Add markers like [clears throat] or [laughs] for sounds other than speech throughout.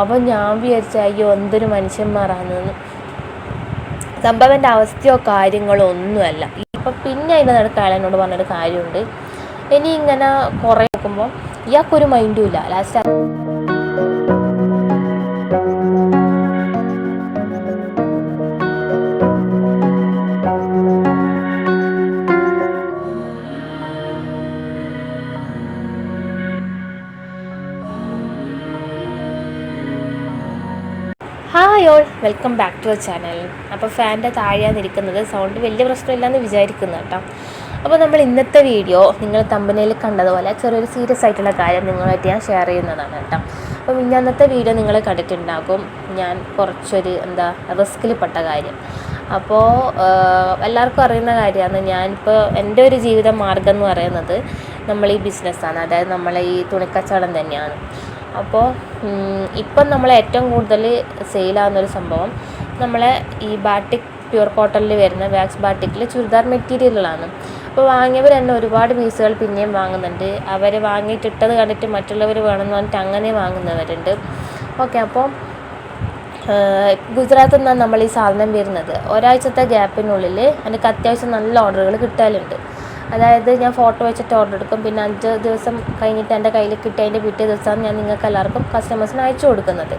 അപ്പം ഞാൻ വിചാരിച്ച അയ്യോ എന്തൊരു മനുഷ്യന്മാരാണെന്ന്. സംഭവന്റെ അവസ്ഥയോ കാര്യങ്ങളോ ഒന്നുമല്ല. ഇപ്പം പിന്നെ അതിന്റെ നടുക്ക് അയാളെന്നോട് പറഞ്ഞൊരു കാര്യമുണ്ട്. ഇനി ഇങ്ങനെ കുറേ നോക്കുമ്പോൾ ഇയാൾക്കൊരു മൈൻഡും ഇല്ല. Last hi all welcome back to our channel അപ്പോൾ ഫാന്റെ താഴെയാണ് ഇരിക്കുന്നത് സൗണ്ട് വലിയ പ്രശ്നമില്ലെന്ന് വിചാരിക്കുന്നു കേട്ടോ. അപ്പോൾ നമ്മൾ ഇന്നത്തെ വീഡിയോ നിങ്ങൾ തമ്പനയിൽ കണ്ടതുപോലെ ചെറിയൊരു സീരിയസ് ആയിട്ടുള്ള കാര്യം നിങ്ങളുമായിട്ട് ഞാൻ ഷെയർ ചെയ്യുന്നതാണ് കേട്ടോ. അപ്പോൾ ഇന്നത്തെ വീഡിയോ നിങ്ങൾ കണ്ടിട്ടുണ്ടാകും. ഞാൻ കുറച്ചൊരു എന്താ റിസ്കിൽ പെട്ട കാര്യം. അപ്പോൾ എല്ലാവർക്കും അറിയുന്ന കാര്യമാണ് ഞാനിപ്പോൾ എന്റെ ഒരു ജീവിത മാർഗം എന്ന് പറയുന്നത് നമ്മൾ ഈ ബിസിനസ്സാണ് അതായത് നമ്മളെ ഈ തുണിക്കച്ചവടം തന്നെയാണ്. അപ്പോൾ ഇപ്പം നമ്മൾ ഏറ്റവും കൂടുതൽ സെയിലാകുന്നൊരു സംഭവം നമ്മളെ ഈ ബാട്ടിക് പ്യൂർ കോട്ടണിൽ വരുന്ന വാക്സ് ബാട്ടിക്കിൽ ചുരിദാർ മെറ്റീരിയലുകളാണ്. അപ്പോൾ വാങ്ങിയവർ തന്നെ ഒരുപാട് പീസുകൾ പിന്നെയും വാങ്ങുന്നുണ്ട്. അവർ വാങ്ങിയിട്ടിട്ടത് കണ്ടിട്ട് മറ്റുള്ളവർ വേണമെന്ന് പറഞ്ഞിട്ട് അങ്ങനെ വാങ്ങുന്നവരുണ്ട്. ഓക്കെ അപ്പോൾ ഗുജറാത്തിൽ നിന്നാണ് നമ്മൾ ഈ സാധനം വരുന്നത്. ഒരാഴ്ചത്തെ ഗ്യാപ്പിനുള്ളിൽ എനിക്ക് അത്യാവശ്യം നല്ല ഓർഡറുകൾ കിട്ടാറുണ്ട് അതായത് ഞാൻ ഫോട്ടോ വെച്ചിട്ട് ഓർഡർ എടുക്കും. പിന്നെ അഞ്ച് ദിവസം കഴിഞ്ഞിട്ട് എന്റെ കയ്യിൽ കിട്ടിയതിന്റെ പിറ്റേ ദിവസമാണ് ഞാൻ നിങ്ങൾക്ക് എല്ലാവർക്കും കസ്റ്റമേഴ്സിന് അയച്ചു കൊടുക്കുന്നത്.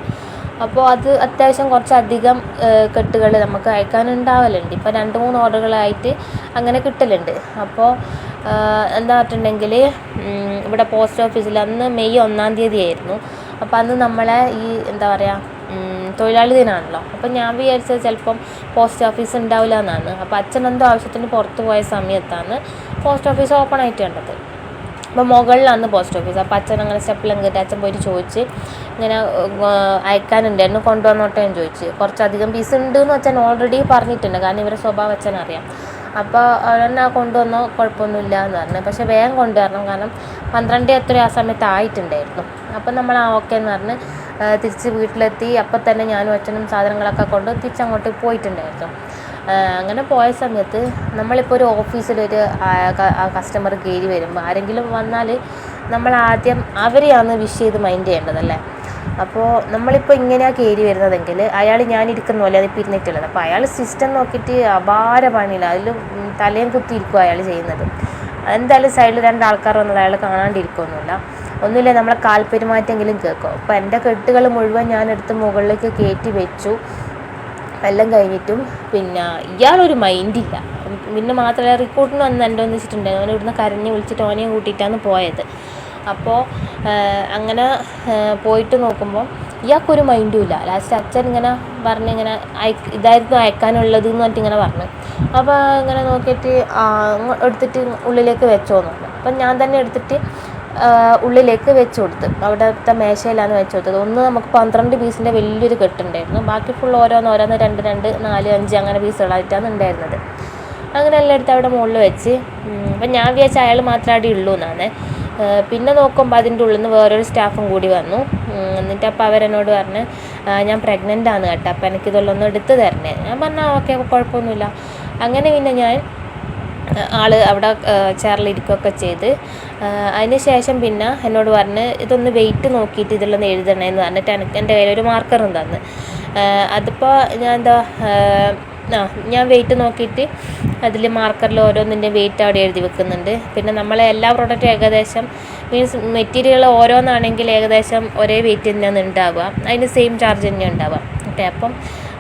അപ്പോൾ അത് അത്യാവശ്യം കുറച്ചധികം കെട്ടുകൾ നമുക്ക് അയക്കാനുണ്ടാവലുണ്ട്. ഇപ്പോൾ രണ്ട് മൂന്ന് ഓർഡറുകളായിട്ട് അങ്ങനെ കിട്ടലുണ്ട്. അപ്പോൾ എന്താ പറഞ്ഞിട്ടുണ്ടെങ്കിൽ ഇവിടെ പോസ്റ്റ് ഓഫീസിൽ അന്ന് മെയ് ഒന്നാം തീയതി ആയിരുന്നു അപ്പോൾ അന്ന് നമ്മളെ ഈ എന്താ പറയുക തൊഴിലാളി ദിനമാണല്ലോ അപ്പം ഞാൻ വിചാരിച്ചത് ചിലപ്പം പോസ്റ്റ് ഓഫീസ് ഉണ്ടാവില്ല എന്നാണ്. അപ്പോൾ അച്ഛൻ എന്തോ ആവശ്യത്തിന് പുറത്ത് പോയ സമയത്താണ് പോസ്റ്റ് ഓഫീസ് ഓപ്പൺ ആയിട്ട് കണ്ടത് അപ്പോൾ മുകളിലാണ് പോസ്റ്റ് ഓഫീസ്. അപ്പോൾ അച്ഛൻ അങ്ങനെ സ്റ്റെപ്പിലും കയറ്റി അച്ഛൻ പോയിട്ട് ചോദിച്ച് ഇങ്ങനെ അയക്കാനുണ്ടായിരുന്നു കൊണ്ടുവന്നോട്ടെ എന്ന് ചോദിച്ച്. കുറച്ചധികം പീസ് ഉണ്ട് എന്ന് അച്ഛൻ ഓൾറെഡി പറഞ്ഞിട്ടുണ്ട്. കാരണം ഇവരുടെ സ്വഭാവം അച്ഛൻ അറിയാം അപ്പോൾ അവരെന്നെ കൊണ്ടുവന്നോ കുഴപ്പമൊന്നുമില്ല എന്ന് പറഞ്ഞു. പക്ഷേ വേഗം കൊണ്ടുവരണം. കാരണം പന്ത്രണ്ട് എത്ര ആ സമയത്ത് ആയിട്ടുണ്ടായിരുന്നു. അപ്പം നമ്മൾ ആ ഓക്കെ എന്ന് പറഞ്ഞ് തിരിച്ച് വീട്ടിലെത്തി. അപ്പം തന്നെ ഞാനും അച്ഛനും സാധനങ്ങളൊക്കെ കൊണ്ട് തിരിച്ചങ്ങോട്ട് പോയിട്ടുണ്ടായിരുന്നു. അങ്ങനെ പോയ സമയത്ത് നമ്മളിപ്പോൾ ഒരു ഓഫീസിലൊരു കസ്റ്റമർ കയറി വരുമ്പോൾ ആരെങ്കിലും വന്നാൽ നമ്മൾ ആദ്യം അവരെയാണ് വിഷ് ചെയ്ത് മൈൻഡ് ചെയ്യേണ്ടതല്ലേ? അപ്പോൾ നമ്മളിപ്പോൾ ഇങ്ങനെയാണ് കയറി വരുന്നതെങ്കിൽ അയാൾ ഞാനിരിക്കുന്ന പോലെ അതിപ്പോൾ ഇരുന്നിട്ടുള്ളത് അപ്പോൾ അയാൾ സിസ്റ്റം നോക്കിയിട്ട് അപാര പണിയില്ല അതിൽ തലയും കുത്തിയിരിക്കും അയാൾ ചെയ്യുന്നത്. എന്തായാലും സൈഡിൽ രണ്ടാൾക്കാർ വന്നത് അയാൾ കാണാണ്ടിരിക്കുമൊന്നുമില്ല ഒന്നുമില്ല നമ്മളെ കാൽപ്പെരുമാറ്റെങ്കിലും കേൾക്കും. അപ്പോൾ എന്റെ കെട്ടുകൾ മുഴുവൻ ഞാൻ എടുത്ത് മുകളിലേക്ക് കയറ്റി വെച്ചു. എല്ലാം കഴിഞ്ഞിട്ടും പിന്നെ ഇയാളൊരു മൈൻഡില്ല പിന്നെ മാത്രമല്ല റിക്രൂട്ടിന് വന്ന് എന്റെ വന്നിച്ചിട്ടുണ്ടായി അവനെ ഇവിടുന്ന് കരഞ്ഞ് വിളിച്ചിട്ട് ഓനെയും കൂട്ടിയിട്ടാണ് പോയത്. അപ്പോൾ അങ്ങനെ പോയിട്ട് നോക്കുമ്പോൾ ഇയാൾക്കൊരു മൈൻഡും ഇല്ല. ലാസ്റ്റ് അച്ഛൻ ഇങ്ങനെ പറഞ്ഞ് ഇങ്ങനെ അയക്ക് ഇതായിരുന്നു അയക്കാനുള്ളത് എന്ന് പറഞ്ഞിട്ട് ഇങ്ങനെ പറഞ്ഞു. അപ്പോൾ ഇങ്ങനെ നോക്കിയിട്ട് എടുത്തിട്ട് ഉള്ളിലേക്ക് വെച്ചോന്നു അപ്പം ഞാൻ തന്നെ എടുത്തിട്ട് ഉള്ളിലേക്ക് വെച്ച് കൊടുത്ത്. അവിടുത്തെ മേശയിലാണ് വെച്ച് കൊടുത്തത്. ഒന്ന് നമുക്ക് പന്ത്രണ്ട് പീസിന്റെ വലിയൊരു കെട്ടുണ്ടായിരുന്നു. ബാക്കി ഫുൾ ഓരോന്ന് ഓരോന്ന് രണ്ട് രണ്ട് നാല് അഞ്ച് അങ്ങനെ പീസുകളായിട്ടാണ് ഉണ്ടായിരുന്നത്. അങ്ങനെ എല്ലാം എടുത്ത് അവിടെ മുകളിൽ വെച്ച് അപ്പം ഞാൻ വിചാരിച്ച അയാൾ മാത്രമേ അവിടെ ഉള്ളൂ എന്നാണ്. പിന്നെ നോക്കുമ്പോൾ അതിന്റെ ഉള്ളിൽ നിന്ന് വേറൊരു സ്റ്റാഫും കൂടി വന്നു. എന്നിട്ട് അപ്പോൾ അവരെന്നോട് പറഞ്ഞ് ഞാൻ പ്രഗ്നന്റ് ആണ് കേട്ടോ. അപ്പോൾ ഒന്ന് എടുത്ത് തരണേ. ഞാൻ പറഞ്ഞാൽ ഓക്കെ കുഴപ്പമൊന്നുമില്ല. അങ്ങനെ പിന്നെ ഞാൻ ആൾ അവിടെ ചെയറിലിരിക്കുകയൊക്കെ ചെയ്ത്. അതിന് ശേഷം പിന്നെ എന്നോട് പറഞ്ഞ് ഇതൊന്ന് വെയിറ്റ് നോക്കിയിട്ട് ഇതിലൊന്ന് എഴുതണേന്ന് പറഞ്ഞിട്ട് എനിക്ക് എന്റെ കയ്യിൽ ഒരു മാർക്കറും തന്ന്. അതിപ്പോൾ ഞാൻ എന്താ ആ ഞാൻ വെയിറ്റ് നോക്കിയിട്ട് അതിൽ മാർക്കറിൽ ഓരോന്നിന്റെ വെയിറ്റ് അവിടെ എഴുതി വെക്കുന്നുണ്ട്. പിന്നെ നമ്മളെ എല്ലാ പ്രോഡക്റ്റും ഏകദേശം മീൻസ് മെറ്റീരിയൽ ഓരോന്നാണെങ്കിൽ ഏകദേശം ഒരേ വെയിറ്റ് തന്നെയാണ് ഉണ്ടാവുക. അതിന് സെയിം ചാർജ് തന്നെയാണ് ഉണ്ടാവുക. ഓക്കെ അപ്പം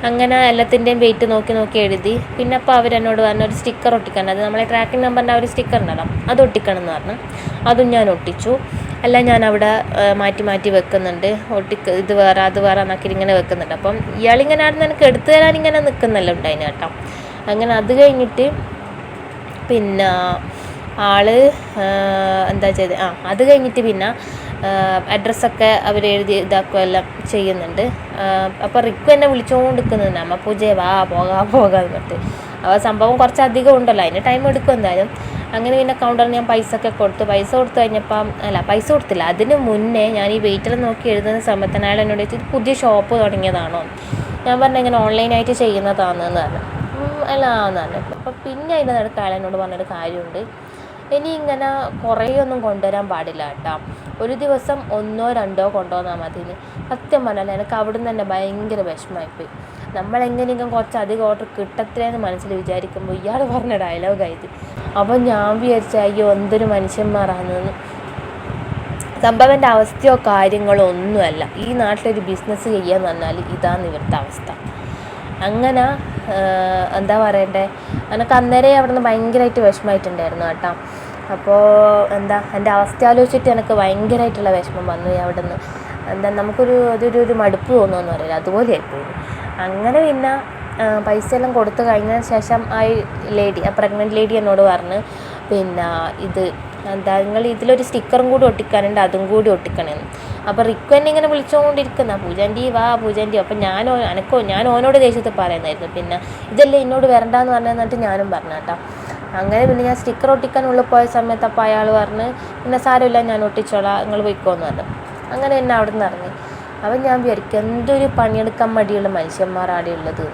അങ്ങനെ എല്ലാത്തിന്റെയും വെയിറ്റ് നോക്കി നോക്കി എഴുതി. പിന്നെ അപ്പോൾ അവരെന്നോട് പറഞ്ഞ ഒരു സ്റ്റിക്കർ ഒട്ടിക്കണം. അത് നമ്മളെ ട്രാക്കിംഗ് നമ്പറിന്റെ ആ ഒരു സ്റ്റിക്കർ ഉണ്ടല്ലോ അത് ഒട്ടിക്കണം എന്ന് പറഞ്ഞു. അതും ഞാൻ ഒട്ടിച്ചു. എല്ലാം ഞാൻ അവിടെ മാറ്റി മാറ്റി വെക്കുന്നുണ്ട്. ഒട്ടിക്ക് ഇത് വേറെ അത് വേറെ എന്നൊക്കെ ഇങ്ങനെ വെക്കുന്നുണ്ട്. അപ്പം ഇയാളിങ്ങനെ ആയിരുന്നു എനിക്ക് എടുത്തു തരാൻ ഇങ്ങനെ നിൽക്കുന്നല്ലോ ഉണ്ടായിന് കേട്ടോ. അങ്ങനെ അത് കഴിഞ്ഞിട്ട് പിന്നെ ആൾ എന്താ ചെയ്ത്? ആ അത് കഴിഞ്ഞിട്ട് പിന്നെ അഡ്രസ്സൊക്കെ അവർ എഴുതി ഇതാക്കുകയെല്ലാം ചെയ്യുന്നുണ്ട്. അപ്പോൾ റിക്കു എന്നെ വിളിച്ചുകൊണ്ട് നിൽക്കുന്നുണ്ട് അമ്മ പൂജയെ വാ പോകാ പോകാ എന്നിട്ട് അപ്പോൾ സംഭവം കുറച്ചധികം ഉണ്ടല്ലോ. അതിന് ടൈം എടുക്കും എന്തായാലും. അങ്ങനെ പിന്നെ കൗണ്ടറിൽ ഞാൻ പൈസ ഒക്കെ കൊടുത്തു. പൈസ കൊടുത്തു കഴിഞ്ഞപ്പം അല്ല പൈസ കൊടുത്തില്ല. അതിന് മുന്നേ ഞാൻ ഈ വെയിറ്റർ നോക്കി എഴുതുന്ന സമയത്ത് അയാൾ എന്നോട് ചോദിച്ചു പുതിയ ഷോപ്പ് തുടങ്ങിയതാണോ? ഞാൻ പറഞ്ഞു ഇങ്ങനെ ഓൺലൈനായിട്ട് ചെയ്യുന്നതാണെന്ന് പറഞ്ഞു. അല്ല എന്ന് പറഞ്ഞു. അപ്പോൾ പിന്നെ അതിന്റെ നടുക്ക് അയാൾ പറഞ്ഞൊരു കാര്യമുണ്ട്. ഇനി ഇങ്ങനെ കുറേയൊന്നും കൊണ്ടുവരാൻ പാടില്ല കേട്ടോ. ഒരു ദിവസം ഒന്നോ രണ്ടോ കൊണ്ടുവന്നാൽ മതി. സത്യം പറഞ്ഞാൽ എനിക്ക് അവിടുന്ന് തന്നെ ഭയങ്കര വിഷമമായിപ്പോയി. നമ്മളെങ്ങനെയെങ്കിലും കുറച്ച് അധികം ഓർഡർ കിട്ടത്രേന്ന് മനസ്സിൽ വിചാരിക്കുമ്പോൾ ഇയാൾ പറഞ്ഞ ഡയലോഗായത് അപ്പം ഞാൻ വിചാരിച്ച അയ്യോ എന്തൊരു മനുഷ്യന്മാരാണെന്ന് സംഭവന്റെ അവസ്ഥയോ കാര്യങ്ങളോ ഒന്നുമല്ല. ഈ നാട്ടിലൊരു ബിസിനസ് ചെയ്യാന്ന് പറഞ്ഞാൽ ഇതാണ് ഇവിടുത്തെ അവസ്ഥ. അങ്ങനെ എന്താ പറയണ്ടേ? എനിക്ക് അന്നേരം അവിടെ നിന്ന് ഭയങ്കരമായിട്ട് വിഷമമായിട്ടുണ്ടായിരുന്നു കേട്ടോ. അപ്പോൾ എന്താ എന്റെ അവസ്ഥ ആലോചിച്ചിട്ട് എനിക്ക് ഭയങ്കരമായിട്ടുള്ള വിഷമം വന്നു അവിടെ നിന്ന് എന്താ നമുക്കൊരു അതൊരു ഒരു മടുപ്പ് തോന്നുമെന്ന് പറയില്ല. അതുപോലെ ആയിപ്പോയി അങ്ങനെ പിന്നെ പൈസ എല്ലാം കൊടുത്തു കഴിഞ്ഞതിന് ശേഷം ആ ലേഡി ആ പ്രഗ്നന്റ് ലേഡി എന്നോട് പറഞ്ഞ് പിന്നെ ഇത് എന്താ നിങ്ങൾ ഇതിലൊരു സ്റ്റിക്കറും കൂടി ഒട്ടിക്കാനുണ്ട് അതും കൂടി ഒട്ടിക്കണമെന്ന് അപ്പോൾ റിക്കു എന്നെ ഇങ്ങനെ വിളിച്ചുകൊണ്ടിരിക്കുന്ന പൂജാന്റി വാ പൂജാന്റി. അപ്പം ഞാൻ എനക്കോ ഞാൻ ഓനോട് ദേഷ്യത്തിൽ പറയുന്നായിരുന്നു പിന്നെ ഇതല്ലേ എന്നോട് വരണ്ടെന്ന് പറഞ്ഞു എന്നിട്ട് ഞാനും പറഞ്ഞു കേട്ടോ. അങ്ങനെ പിന്നെ ഞാൻ സ്റ്റിക്കർ ഒട്ടിക്കാൻ ഉള്ളിൽ പോയ സമയത്ത് അപ്പോൾ അയാൾ പറഞ്ഞ് പിന്നെ സാരമില്ല ഞാൻ ഒട്ടിച്ചോളാം നിങ്ങൾ പോയിക്കോന്ന് പറഞ്ഞു. അങ്ങനെ എന്നെ അവിടെ നിന്ന് ഇറങ്ങി. അപ്പം ഞാൻ വിചാരിക്കും എന്തൊരു പണിയെടുക്കാൻ മടിയുള്ള മനുഷ്യന്മാർ അവിടെ ഉള്ളത്.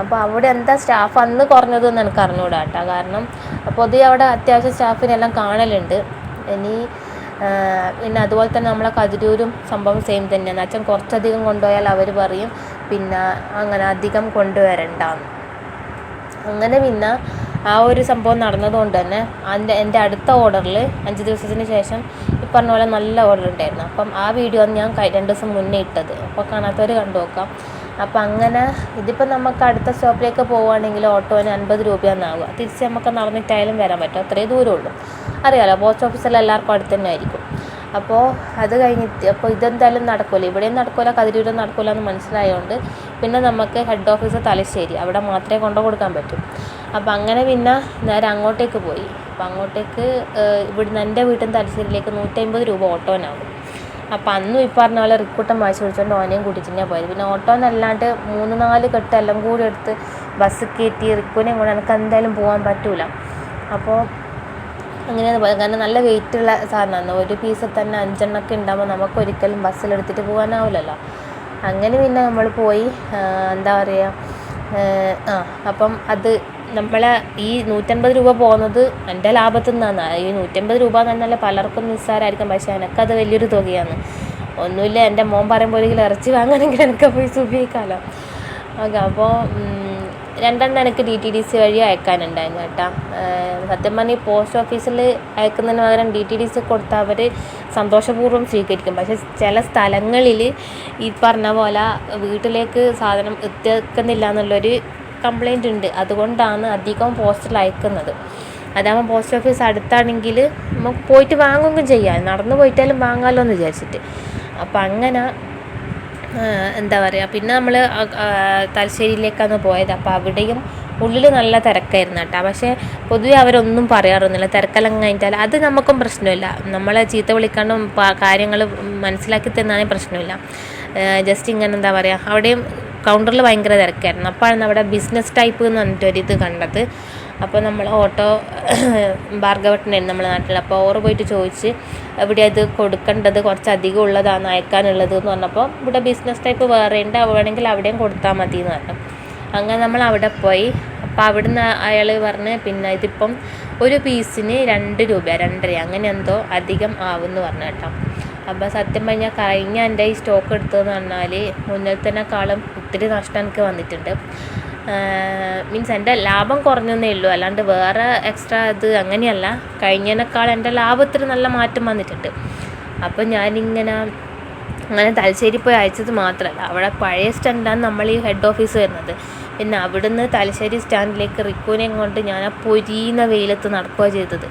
അപ്പോൾ അവിടെ എന്താ സ്റ്റാഫ് അന്ന് കുറഞ്ഞതെന്ന് എനിക്ക് അറിഞ്ഞുകൂടാ കേട്ടോ. കാരണം പൊതുവെ അവിടെ അത്യാവശ്യം സ്റ്റാഫിനെല്ലാം കാണലുണ്ട്. ഇനി പിന്നെ അതുപോലെ തന്നെ നമ്മളെ കതിരൂരും സംഭവം സെയിം തന്നെയാണ്. അച്ഛൻ കുറച്ചധികം കൊണ്ടുപോയാൽ അവർ പറയും പിന്നെ അങ്ങനെ അധികം കൊണ്ടുവരണ്ടെന്ന്. അങ്ങനെ പിന്നെ ആ ഒരു സംഭവം നടന്നതുകൊണ്ട് തന്നെ അതിന്റെ എന്റെ അടുത്ത ഓർഡറിൽ അഞ്ച് ദിവസത്തിന് ശേഷം ഈ പറഞ്ഞ പോലെ നല്ല ഓർഡർ ഉണ്ടായിരുന്നു. അപ്പം ആ വീഡിയോ ഞാൻ രണ്ട് ദിവസം മുന്നേ ഇട്ടത്. അപ്പോൾ കാണാത്തവർ കണ്ടു നോക്കാം. അപ്പം അങ്ങനെ ഇതിപ്പോൾ നമുക്ക് അടുത്ത സ്റ്റോപ്പിലേക്ക് പോവുകയാണെങ്കിൽ ഓട്ടോന് അൻപത് രൂപയാണെന്നാവുക തിരിച്ച് നമുക്ക് നടന്നിട്ടായാലും വരാൻ പറ്റും. അത്രേ ദൂരമുള്ളൂ. അറിയാലോ പോസ്റ്റ് ഓഫീസിൽ എല്ലാവർക്കും അടുത്ത് തന്നെ ആയിരിക്കും. അപ്പോൾ അത് കഴിഞ്ഞിട്ട് അപ്പോൾ ഇതെന്തായാലും നടക്കില്ല ഇവിടെയും നടക്കില്ല കതിരൂരും നടക്കില്ല എന്ന് മനസ്സിലായതുകൊണ്ട് പിന്നെ നമുക്ക് ഹെഡ് ഓഫീസ് തലശ്ശേരി അവിടെ മാത്രമേ കൊണ്ടു കൊടുക്കാൻ പറ്റൂ. അപ്പോൾ അങ്ങനെ പിന്നെ നേരെ അങ്ങോട്ടേക്ക് പോയി. അപ്പോൾ അങ്ങോട്ടേക്ക് ഇവിടുന്ന് എന്റെ വീട്ടിൽ നിന്ന് തലശ്ശേരിയിലേക്ക് നൂറ്റമ്പത് രൂപ ഓട്ടോനാകും. അപ്പോൾ അന്നും ഈ പറഞ്ഞ പോലെ റിക്കൂട്ടം വായിച്ച് വിളിച്ചുകൊണ്ട് ഓനെയും കൂട്ടിട്ട് തന്നെയാണ് പോയത്. പിന്നെ ഓട്ടോ എന്നല്ലാണ്ട് മൂന്ന് നാല് കെട്ട് എല്ലാം കൂടി എടുത്ത് ബസ് കയറ്റി റിക്കൂനെയും കൂടെ എനിക്ക് എന്തായാലും പോകാൻ പറ്റൂല. അപ്പോൾ അങ്ങനെയാണ് പോയത് കാരണം നല്ല വെയിറ്റ് ഉള്ള സാധനമാണ്. ഒരു പീസിൽ തന്നെ അഞ്ചെണ്ണമൊക്കെ ഉണ്ടാകുമ്പോൾ നമുക്ക് ഒരിക്കലും ബസ്സിലെടുത്തിട്ട് പോകാനാവില്ലല്ലോ അങ്ങനെ പിന്നെ നമ്മൾ പോയി എന്താ പറയുക ആ അപ്പം അത് നമ്മളെ ഈ നൂറ്റൻപത് രൂപ പോകുന്നത് എന്റെ ലാഭത്തിൽ നിന്നാണ്. ഈ നൂറ്റൻപത് രൂപ എന്ന് പറഞ്ഞാൽ പലർക്കും നിസ്സാരമായിരിക്കും. പക്ഷേ എനിക്കത് വലിയൊരു തുകയാണ്. ഒന്നുമില്ല എന്റെ മോൻ പറയുമ്പോൾ ഒരു ഇറച്ചി വാങ്ങണമെങ്കിൽ എനിക്ക് പോയി സുഖിക്കാമല്ലോ ഓക്കെ അപ്പോൾ രണ്ടെണ്ണം എനിക്ക് ഡി ടി ഡി സി വഴി അയക്കാനുണ്ടായിരുന്നു കേട്ടോ. സത്യം പറഞ്ഞാൽ പോസ്റ്റ് ഓഫീസിൽ അയക്കുന്നതിന് പകരം ഡി ടി ഡി സി കൊടുത്താൽ അവർ സന്തോഷപൂർവം സ്വീകരിക്കും. പക്ഷേ ചില സ്ഥലങ്ങളിൽ ഈ പറഞ്ഞ പോലെ വീട്ടിലേക്ക് സാധനം എത്തിക്കുന്നില്ല എന്നുള്ളൊരു കംപ്ലൈന്റ് ഉണ്ട്. അതുകൊണ്ടാണ് അധികം പോസ്റ്റിൽ അയക്കുന്നത്. അതാകുമ്പോൾ പോസ്റ്റ് ഓഫീസ് അടുത്താണെങ്കിൽ നമുക്ക് പോയിട്ട് വാങ്ങുകയും ചെയ്യാം. നടന്നു പോയിട്ടാലും വാങ്ങാമല്ലോ എന്ന് വിചാരിച്ചിട്ട്. അപ്പം അങ്ങനെ എന്താ പറയുക പിന്നെ നമ്മൾ തലശ്ശേരിയിലേക്കാണ് പോയത്. അപ്പോൾ അവിടെയും ഉള്ളിൽ നല്ല തിരക്കായിരുന്നു കേട്ടോ. പക്ഷേ പൊതുവെ അവരൊന്നും പറയാറൊന്നുമില്ല. തിരക്കെല്ലാം കഴിഞ്ഞാൽ അത് നമുക്കും പ്രശ്നമില്ല. നമ്മളെ ചീത്ത വിളിക്കാണ്ടും കാര്യങ്ങൾ മനസ്സിലാക്കി തന്നാലും പ്രശ്നമില്ല. ജസ്റ്റ് ഇങ്ങനെ എന്താ പറയുക അവിടെയും കൗണ്ടറിൽ ഭയങ്കര തിരക്കായിരുന്നു. അപ്പോഴാണ് അവിടെ ബിസിനസ് ടൈപ്പ് എന്ന് പറഞ്ഞിട്ടൊരിത് കണ്ടത്. അപ്പോൾ നമ്മൾ ഓട്ടോ [clears throat] ഭാർഗവട്ടനായിരുന്നു നമ്മുടെ നാട്ടിൽ. അപ്പോൾ ഓറ് പോയിട്ട് ചോദിച്ച് ഇവിടെ അത് കൊടുക്കേണ്ടത്? കുറച്ച് അധികം ഉള്ളതാണ് അയക്കാനുള്ളത് എന്ന് പറഞ്ഞപ്പോൾ ഇവിടെ ബിസിനസ് ടൈപ്പ് വേറെ ഉണ്ട് വേണമെങ്കിൽ അവിടെയും കൊടുത്താൽ മതി എന്ന് പറഞ്ഞു. അങ്ങനെ നമ്മൾ അവിടെ പോയി. അപ്പോൾ അവിടുന്ന് അയാൾ പറഞ്ഞ് പിന്നെ ഇതിപ്പം ഒരു പീസിന് രണ്ട് രൂപ രണ്ടര. അങ്ങനെ എന്തോ അധികം ആവുമെന്ന് പറഞ്ഞു കേട്ടോ. അപ്പോൾ സത്യം പറഞ്ഞാൽ കഴിഞ്ഞ എന്റെ ഈ സ്റ്റോക്ക് എടുത്തതെന്ന് പറഞ്ഞാൽ മുന്നിൽ തന്നെക്കാളും ഒത്തിരി നഷ്ടം എനിക്ക് വന്നിട്ടുണ്ട്. മീൻസ് എന്റെ ലാഭം കുറഞ്ഞെന്നേ ഉള്ളൂ. അല്ലാണ്ട് വേറെ എക്സ്ട്രാ ഇത് അങ്ങനെയല്ല. കഴിഞ്ഞതിനേക്കാൾ എന്റെ ലാഭത്തിൽ നല്ല മാറ്റം വന്നിട്ടുണ്ട്. അപ്പോൾ ഞാനിങ്ങനെ അങ്ങനെ തലശ്ശേരി പോയി അയച്ചത് മാത്രമല്ല അവിടെ പഴയ സ്റ്റാൻഡാണ് നമ്മൾ ഈ ഹെഡ് ഓഫീസ് വരുന്നത്. പിന്നെ അവിടുന്ന് തലശ്ശേരി സ്റ്റാൻഡിലേക്ക് റിക്കുവിനെയും കൊണ്ട് ഞാൻ ആ പൊരിയുന്ന വെയിലത്ത് നടക്കുകയാണ് ചെയ്തത്.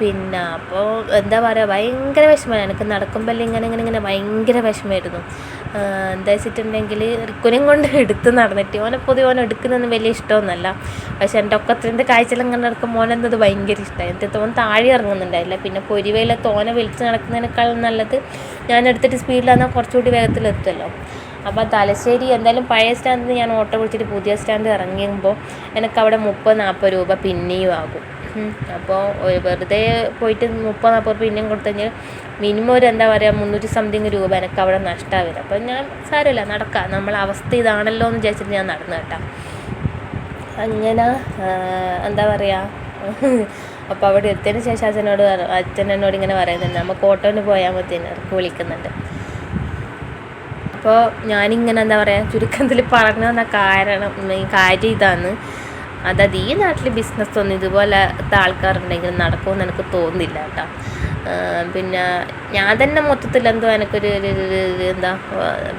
പിന്നെ അപ്പോൾ എന്താ പറയുക ഭയങ്കര വിഷമമാണ് എനിക്ക് നടക്കുമ്പോൾ ഇങ്ങനെ ഇങ്ങനെ ഇങ്ങനെ ഭയങ്കര വിഷമമായിരുന്നു. എന്താ വെച്ചിട്ടുണ്ടെങ്കിൽ റിക്കുനെയും കൊണ്ട് എടുത്ത് നടന്നിട്ട് ഓനെ പൊതുവെ ഓൻ എടുക്കുന്നതൊന്നും വലിയ ഇഷ്ടമൊന്നുമല്ല. പക്ഷേ എന്റെ ഒക്കത്തിന്റെ കാഴ്ചയെല്ലാം കണ്ട് നടക്കുമ്പോൾ ഓനെന്നത് ഭയങ്കര ഇഷ്ടമായി എന്നിട്ട് തോൻ താഴെ ഇറങ്ങുന്നുണ്ടായില്ല. പിന്നെ പൊരുവയിലെ തോനെ വലിച്ച് നടക്കുന്നതിനേക്കാളും നല്ലത് ഞാൻ എടുത്തിട്ട് സ്പീഡിലാണെന്നാൽ കുറച്ചുകൂടി വേഗത്തിലെത്തുമല്ലോ അപ്പോൾ തലശ്ശേരി എന്തായാലും പഴയ സ്റ്റാൻഡിൽ ഞാൻ ഓട്ടോ വിളിച്ചിട്ട് പുതിയ സ്റ്റാൻഡ് ഇറങ്ങിയുമ്പോൾ എനിക്ക് അവിടെ മുപ്പത് നാൽപ്പത് രൂപ പിന്നെയും ആകും. അപ്പോൾ വെറുതെ പോയിട്ട് മുപ്പത് നാൽപ്പത് രൂപ പിന്നെയും കൊടുത്തു കഴിഞ്ഞാൽ മിനിമം ഒരു എന്താ പറയുക മുന്നൂറ്റി സംതിങ് രൂപ എനിക്ക് അവിടെ നഷ്ടമാവില്ല അപ്പോൾ ഞാൻ സാരമില്ല നടക്കാം. നമ്മളെ അവസ്ഥ ഇതാണല്ലോ എന്ന് വിചാരിച്ചിട്ട് ഞാൻ നടന്നു കേട്ടോ. അങ്ങനെ എന്താ പറയുക [laughs] അപ്പോൾ അവിടെ എത്തിയതിന് ശേഷം അച്ഛനോട് അച്ഛൻ എന്നോട് ഇങ്ങനെ പറയുന്നുണ്ട്. നമുക്ക് ഓട്ടോന് പോയാൽ മതി എനിക്ക് വിളിക്കുന്നുണ്ട്. അപ്പോൾ ഞാനിങ്ങനെ എന്താ പറയുക ചുരുക്കത്തിൽ പറഞ്ഞു വന്ന കാരണം കാര്യം ഇതാണ്. അതായത് ഈ നാട്ടിൽ ബിസിനസ് ഒന്നും ഇതുപോലത്തെ ആൾക്കാരുണ്ടെങ്കിൽ നടക്കുമെന്ന് എനിക്ക് തോന്നുന്നില്ല കേട്ടോ. പിന്നെ ഞാൻ തന്നെ മൊത്തത്തിൽ എന്തോ എനിക്കൊരു എന്താ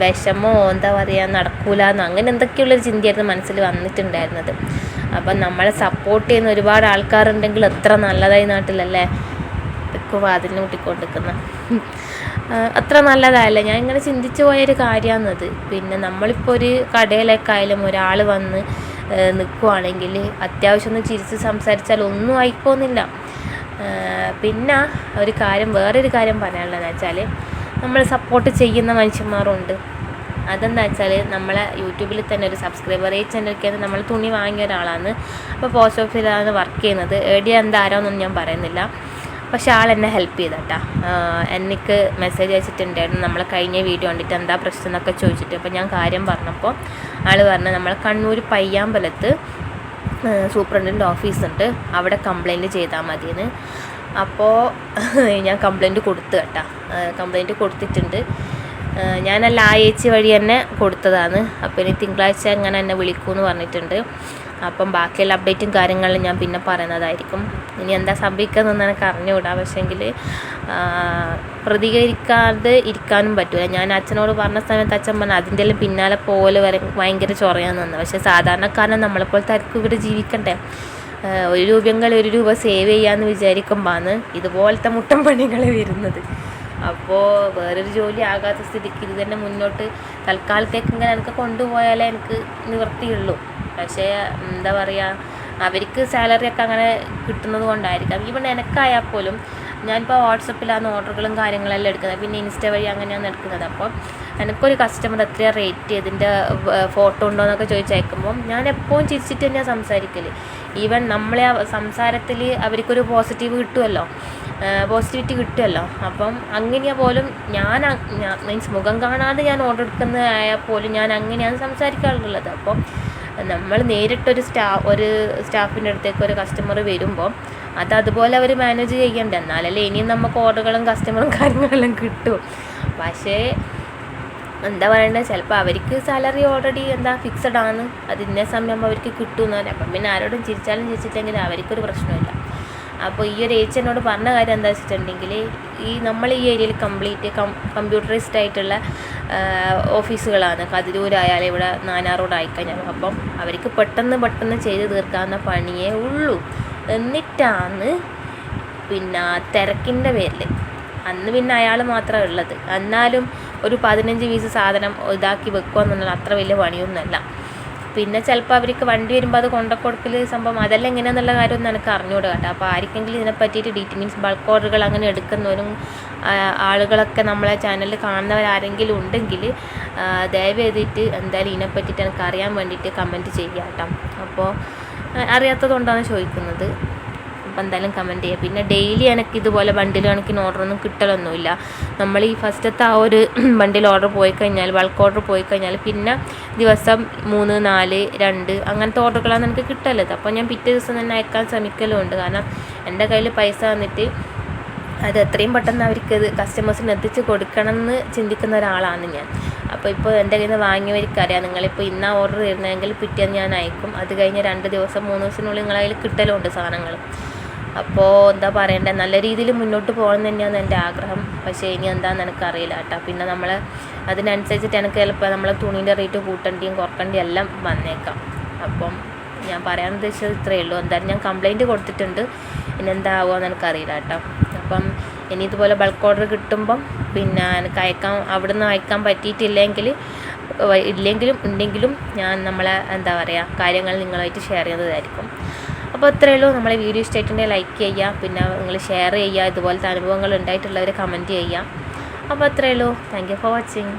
വിഷമോ എന്താ പറയുക നടക്കൂലെന്നോ അങ്ങനെ എന്തൊക്കെയുള്ളൊരു ചിന്തയായിരുന്നു മനസ്സിൽ വന്നിട്ടുണ്ടായിരുന്നത്. അപ്പം നമ്മളെ സപ്പോർട്ട് ചെയ്യുന്ന ഒരുപാട് ആൾക്കാരുണ്ടെങ്കിൽ എത്ര നല്ലതായി നാട്ടിലല്ലേ? ഇപ്പം വാതിലിന് കൂട്ടിക്കൊണ്ടിരിക്കുന്ന അത്ര നല്ലതായല്ലേ? ഞാൻ ഇങ്ങനെ ചിന്തിച്ചു പോയൊരു കാര്യമാണത്. പിന്നെ നമ്മളിപ്പോൾ ഒരു കടയിലേക്കായാലും ഒരാൾ വന്ന് നിൽക്കുവാണെങ്കിൽ അത്യാവശ്യം ഒന്ന് ചിരിച്ച് സംസാരിച്ചാൽ ഒന്നും ആയിപ്പോന്നില്ല പിന്നെ ഒരു കാര്യം വേറൊരു കാര്യം പറയാനുള്ളതെന്ന് വെച്ചാൽ നമ്മൾ സപ്പോർട്ട് ചെയ്യുന്ന മനുഷ്യന്മാരുണ്ട്. അതെന്താ വെച്ചാൽ നമ്മളെ യൂട്യൂബിൽ തന്നെ ഒരു സബ്സ്ക്രൈബർ ഈ ചാനലൊക്കെ നമ്മൾ തുണി വാങ്ങിയ ഒരാളാണ്. അപ്പോൾ പോസ്റ്റ് ഓഫീസിലാണ് വർക്ക് ചെയ്യുന്നത്. ഏടിയ എന്താരോന്നൊന്നും ഞാൻ പറയുന്നില്ല. പക്ഷെ ആൾ എന്നെ ഹെൽപ്പ് ചെയ്തട്ടാ. എനിക്ക് മെസ്സേജ് അയച്ചിട്ടുണ്ടായിരുന്നു. നമ്മളെ കഴിഞ്ഞ വീഡിയോ കണ്ടിട്ട് എന്താ പ്രശ്നം എന്നൊക്കെ ചോദിച്ചിട്ട്. അപ്പോൾ ഞാൻ കാര്യം പറഞ്ഞപ്പോൾ ആൾ പറഞ്ഞു നമ്മളെ കണ്ണൂർ പയ്യാമ്പലത്ത് സൂപ്രണ്ടിന്റെ ഓഫീസുണ്ട് അവിടെ കംപ്ലൈന്റ് ചെയ്താൽ മതിയെന്ന്. അപ്പോൾ [laughs] ഞാൻ കംപ്ലൈന്റ് കൊടുത്തു കേട്ടാ. കംപ്ലൈന്റ് കൊടുത്തിട്ടുണ്ട്. ഞാനല്ല ആ ഏച്ചി വഴി തന്നെ കൊടുത്തതാണ് അപ്പോൾ ഇനി തിങ്കളാഴ്ച അങ്ങനെ എന്നെ വിളിക്കുമെന്ന് പറഞ്ഞിട്ടുണ്ട്. അപ്പം ബാക്കിയുള്ള അപ്ഡേറ്റും കാര്യങ്ങളും ഞാൻ പിന്നെ പറയുന്നതായിരിക്കും. ഇനി എന്താ സംഭവിക്കുന്നതെന്ന് എനിക്ക് അറിഞ്ഞുകൂടാ. പക്ഷേങ്കിൽ പ്രതികരിക്കാതെ ഇരിക്കാനും പറ്റില്ല ഞാൻ അച്ഛനോട് പറഞ്ഞ സമയത്ത് അച്ഛൻ പറഞ്ഞു അതിന്റെ എല്ലാം പിന്നാലെ പോലെ വരെ ഭയങ്കര ചൊറയാന്ന് നിന്ന് പക്ഷേ സാധാരണക്കാരൻ നമ്മളെപ്പോലത്തെ ആർക്കും ഇവിടെ ജീവിക്കണ്ടേ. ഒരു രൂപയെങ്കിൽ ഒരു രൂപ സേവ് ചെയ്യാമെന്ന് വിചാരിക്കുമ്പോഴാണ് ഇതുപോലത്തെ മുട്ടൻ പണികൾ വരുന്നത്. അപ്പോൾ വേറൊരു ജോലി ആകാത്ത സ്ഥിതിക്ക് ഇത് തന്നെ മുന്നോട്ട് തൽക്കാലത്തേക്ക് ഇങ്ങനെ എനിക്ക് കൊണ്ടുപോയാലേ എനിക്ക് നിവൃത്തിയുള്ളൂ. പക്ഷേ എന്താ പറയുക അവർക്ക് സാലറി ഒക്കെ അങ്ങനെ കിട്ടുന്നത് കൊണ്ടായിരിക്കാം. ഈവൺ എനിക്കായാൽ പോലും ഞാനിപ്പോൾ വാട്സപ്പിലാണ് ഓർഡറുകളും കാര്യങ്ങളെല്ലാം എടുക്കുന്നത്. പിന്നെ ഇൻസ്റ്റ വഴി അങ്ങനെയാണ് എടുക്കുന്നത്. അപ്പോൾ എനിക്കൊരു കസ്റ്റമർ എത്രയാണ് റേറ്റ് ഇതിന്റെ ഫോട്ടോ ഉണ്ടോ എന്നൊക്കെ ചോദിച്ചയക്കുമ്പോൾ ഞാൻ എപ്പോഴും ചിരിച്ചിട്ട് തന്നെയാണ് സംസാരിക്കൽ ഈവൻ നമ്മളെ സംസാരത്തിൽ അവർക്കൊരു പോസിറ്റീവ് കിട്ടുമല്ലോ പോസിറ്റിവിറ്റി കിട്ടുമല്ലോ അപ്പം അങ്ങനെയാ പോലും ഞാൻ മീൻസ് മുഖം കാണാതെ ഞാൻ ഓർഡർ എടുക്കുന്ന ആയാൽ പോലും ഞാൻ അങ്ങനെയാണ് സംസാരിക്കാറുള്ളത്. അപ്പോൾ നമ്മൾ നേരിട്ടൊരു സ്റ്റാ ഒരു സ്റ്റാഫിന്റെ അടുത്തേക്ക് ഒരു കസ്റ്റമർ വരുമ്പോൾ അത് അതുപോലെ അവർ മാനേജ് ചെയ്യണ്ട. എന്നാലല്ലേ ഇനിയും നമുക്ക് ഓർഡറുകളും കസ്റ്റമറും കാര്യങ്ങളെല്ലാം കിട്ടും. പക്ഷേ എന്താ പറയണ്ടത് ചിലപ്പോൾ അവർക്ക് സാലറി ഓൾറെഡി എന്താ ഫിക്സഡ് ആണ്. അത് ഇന്ന സമയം അവർക്ക് കിട്ടുമെന്ന് പറയാം അപ്പം പിന്നെ ആരോടും ചിരിച്ചാലും ചിരിച്ചിട്ടെങ്കിൽ അവർക്കൊരു പ്രശ്നമില്ല അപ്പോൾ ഈ ഒരു ഏച്ചനോട് പറഞ്ഞ കാര്യം എന്താ വെച്ചിട്ടുണ്ടെങ്കിൽ ഈ നമ്മൾ ഈ ഏരിയയിൽ കംപ്ലീറ്റ് കമ്പ്യൂട്ടറൈസ്ഡ് ആയിട്ടുള്ള ഓഫീസുകളാണ്. കതിരൂരായാലും ഇവിടെ നാനാറോഡായിക്കഴിഞ്ഞാൽ അപ്പം അവർക്ക് പെട്ടെന്ന് പെട്ടെന്ന് ചെയ്ത് തീർക്കാവുന്ന പണിയേ ഉള്ളൂ. എന്നിട്ടാണ് പിന്നെ തിരക്കിന്റെ പേരിൽ അന്ന് പിന്നെ അയാൾ മാത്രമേ ഉള്ളത്. എന്നാലും ഒരു പതിനഞ്ച് പീസ് സാധനം ഇതാക്കി വെക്കുക എന്നുള്ളത് അത്ര വലിയ പണിയൊന്നുമല്ല. പിന്നെ ചിലപ്പോൾ അവർക്ക് വണ്ടി വരുമ്പോൾ അത് കൊണ്ട കൊടുക്കൽ സംഭവം അതെല്ലാം എങ്ങനെയാണെന്നുള്ള കാര്യമൊന്നും എനിക്ക് അറിഞ്ഞുകൂടെ കേട്ടോ. അപ്പോൾ ആർക്കെങ്കിലും ഇതിനെ പറ്റിയിട്ട് ഡീറ്റെയിൽ മീൻസ് ബൾക്ക് ഓർഡറുകൾ അങ്ങനെ എടുക്കുന്നവരും ആളുകളൊക്കെ നമ്മളെ ചാനലിൽ കാണുന്നവരാരെങ്കിലും ഉണ്ടെങ്കിൽ ദയവ് ചെയ്തിട്ട് എന്തായാലും ഇതിനെ പറ്റിയിട്ട് എനിക്ക് അറിയാൻ വേണ്ടിയിട്ട് കമന്റ് ചെയ്യാം കേട്ടോ. അപ്പോൾ അറിയാത്തതുകൊണ്ടാണ് ചോദിക്കുന്നത്. അപ്പോൾ എന്തായാലും കമന്റ് ചെയ്യുക പിന്നെ ഡെയിലി എനിക്ക് ഇതുപോലെ ബണ്ടിൽ കണക്കിന് ഓർഡറൊന്നും കിട്ടലൊന്നുമില്ല. നമ്മൾ ഈ ഫസ്റ്റത്തെ ആ ഒരു [clears throat] ബണ്ടിൽ ഓർഡർ പോയി കഴിഞ്ഞാൽ ബൾക്ക് ഓർഡർ പോയി കഴിഞ്ഞാൽ പിന്നെ ദിവസം മൂന്ന് നാല് രണ്ട് അങ്ങനത്തെ ഓർഡറുകളാണ് എനിക്ക് കിട്ടലത്. അപ്പോൾ ഞാൻ പിറ്റേ ദിവസം തന്നെ അയക്കാൻ ശ്രമിക്കലുമുണ്ട്. കാരണം എന്റെ കയ്യിൽ പൈസ വന്നിട്ട് അത് എത്രയും പെട്ടെന്ന് അവർക്ക് ഇത് കസ്റ്റമേഴ്സിന് എത്തിച്ച് കൊടുക്കണം എന്ന് ചിന്തിക്കുന്ന ഒരാളാണ് ഞാൻ. അപ്പോൾ ഇപ്പോൾ എന്റെ കയ്യിൽ നിന്ന് വാങ്ങിയവർക്കറിയാം നിങ്ങളിപ്പോൾ ഇന്ന ഓർഡർ തരുന്നതെങ്കിൽ പിറ്റേന്ന് ഞാൻ അയക്കും. അത് കഴിഞ്ഞ് രണ്ട് ദിവസം മൂന്ന് ദിവസത്തിനുള്ളിൽ നിങ്ങളതിൽ കിട്ടലുണ്ട് സാധനങ്ങൾ അപ്പോൾ എന്താ പറയണ്ടേ നല്ല രീതിയിൽ മുന്നോട്ട് പോകണം തന്നെയാണ് എന്റെ ആഗ്രഹം. പക്ഷേ ഇനി എന്താണെന്ന് എനിക്കറിയില്ല കേട്ടോ. പിന്നെ നമ്മൾ അതിനനുസരിച്ചിട്ട് എനിക്ക് ചിലപ്പോൾ നമ്മളെ തുണീന്റെ റേറ്റ് കൂട്ടേണ്ടിയും കുറക്കേണ്ടിയും എല്ലാം വന്നേക്കാം. അപ്പം ഞാൻ പറയാൻ ഉദ്ദേശിച്ചത് ഇത്രയേ ഉള്ളൂ. എന്തായാലും ഞാൻ കംപ്ലൈന്റ് കൊടുത്തിട്ടുണ്ട്. ഇനി എന്താവുമെന്ന് എനിക്കറിയില്ല കേട്ടോ. അപ്പം ഇനി ഇതുപോലെ ബൾക്ക് ഓർഡർ കിട്ടുമ്പം പിന്നെ എനിക്ക് അയക്കാൻ അവിടെ നിന്ന് അയക്കാൻ പറ്റിയിട്ടില്ലെങ്കിൽ ഇല്ലെങ്കിലും ഉണ്ടെങ്കിലും ഞാൻ നമ്മളെ എന്താ പറയുക കാര്യങ്ങൾ നിങ്ങളായിട്ട് ഷെയർ ചെയ്യുന്നതായിരിക്കും. അപ്പോൾ അത്രയേ ഉള്ളൂ. നമ്മളെ വീഡിയോ ഇഷ്ടമായിട്ടുണ്ടെങ്കിൽ ലൈക്ക് ചെയ്യുക. പിന്നെ നിങ്ങൾ ഷെയർ ചെയ്യുക. ഇതുപോലത്തെ അനുഭവങ്ങൾ ഉണ്ടായിട്ടുള്ളവർ കമന്റ് ചെയ്യുക. അപ്പോൾ അത്രയേ ഉള്ളൂ. Thank you for watching